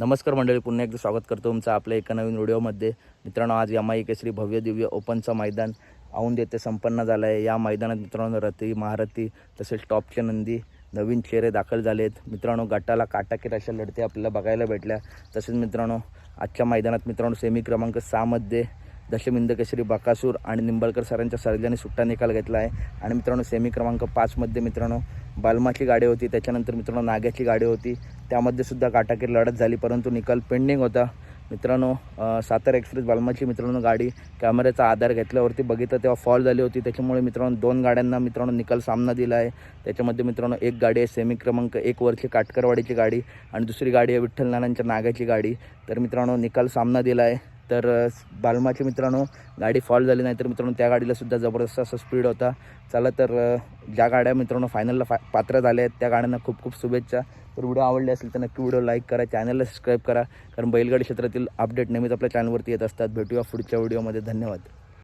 नमस्कार मंडळी पुन्हा एकदा स्वागत करतो तुमचं आपल्या एका नवीन व्हिडिओमध्ये. मित्रांनो आज यमाई केसरी भव्य दिव्य ओपनचं मैदान औंध येथे संपन्न झालं आहे या मैदानात मित्रांनो रथी महारथी तसेच टॉपचे नंदी नवीन चेहरे दाखल झाले आहेत मित्रांनो गटाला काटाकीर अशा लढते आपल्याला बघायला भेटल्या. तसेच मित्रांनो आजच्या मैदानात मित्रांनो सेमी क्रमांक सहामध्ये दशमिंद केसरी बकासूर आणि निंबाळकर सरांच्या सर्जाने सुट्टा निकाल घेतला आहे. आणि मित्रांनो सेमी क्रमांक पाचमध्ये मित्रांनो बालमाची गाडी होती. त्याच्यानंतर मित्रांनो नाग्याची गाडी होती. त्यामध्ये सुद्धा काटाकीर लढत झाली परंतु निकाल पेंडिंग होता. मित्रांनो सातारा एक्सप्रेस बालमाची मित्रांनो गाडी कॅमेऱ्याचा आधार घेतल्यावरती बघितलं तेव्हा फॉल झाली होती. त्याच्यामुळे मित्रांनो दोन गाड्यांना मित्रांनो निकाल सामना दिला आहे. त्याच्यामध्ये मित्रांनो एक गाडी आहे सेमी क्रमांक एक वरची काटकरवाडीची गाडी आणि दुसरी गाडी आहे विठ्ठल नानांच्या नागाची गाडी. तर मित्रांनो निकाल सामना दिला आहे. तर अ, बालमाची मित्रांनो गाडी फॉल झाली नाही तर मित्रांनो त्या गाडीलासुद्धा जबरदस्त असं स्पीड होता. चला तर ज्या गाड्या मित्रांनो फायनलला फा पात्र झाल्या आहेत त्या गाड्यांना खूप खूप शुभेच्छा. तर व्हिडिओ आवडले असेल तर नक्की व्हिडिओ लाईक करा चॅनलला सबस्क्राईब करा. कारण बैलगाडी क्षेत्रातील अपडेट नेहमीच आपल्या चॅनलवरती येत असतात. भेटूया पुढच्या व्हिडिओमध्ये धन्यवाद.